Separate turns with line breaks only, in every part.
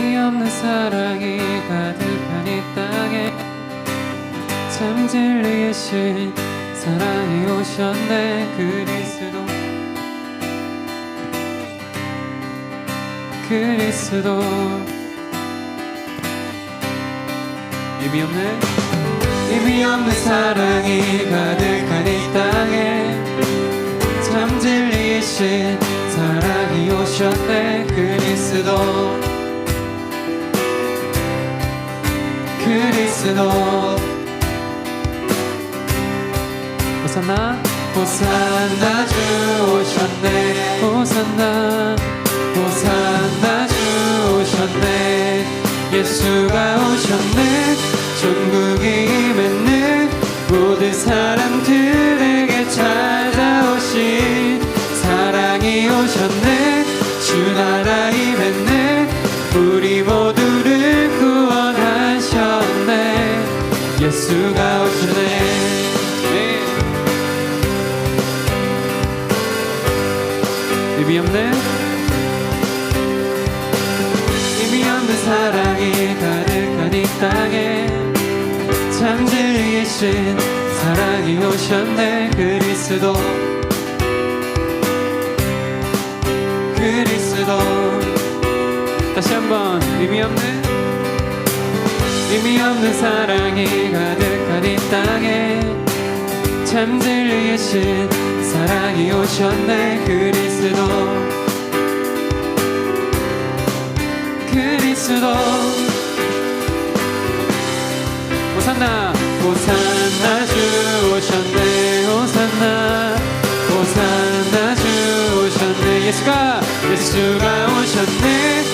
없는 사랑이 가득한 이 땅에 참 진리이신 사랑이 오셨네 그리스도. 그리스도. 의미 없는 의미 없는 사랑이 가득한 이 땅에 참 진리이신 사랑이 오셨네 그리스도 그리스도 호산나? 호산나 주 오셨네. 호산나. 호산나 주 오셨네. 예수가 오셨네. 천국이 임했네. 모든 사람들에게 찾아오신 사랑이 오셨네. 주 나라 임 없네 의미 없는 사랑이 가득한 이 땅에 참 진리이신 사랑이 오셨네. 그리스도 그리스도. 다시 한번 의미 없는 의미 없는 사랑이 가득한 이 땅에 참 진리이신 사랑이 오셨네. 그리스도 그리스도. 호산나. 호산나 주 오셨네. 호산나. 호산나 주 오셨네. 예수가 예수가 오셨네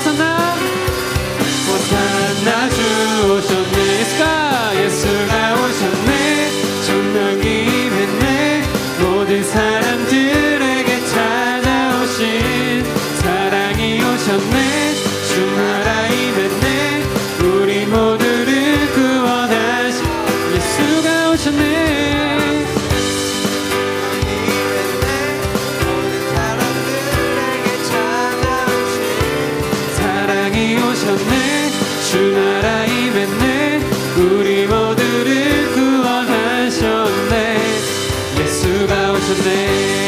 주 오셨네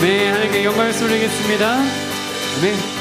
네 하나님께 영광을 돌리겠습니다. 네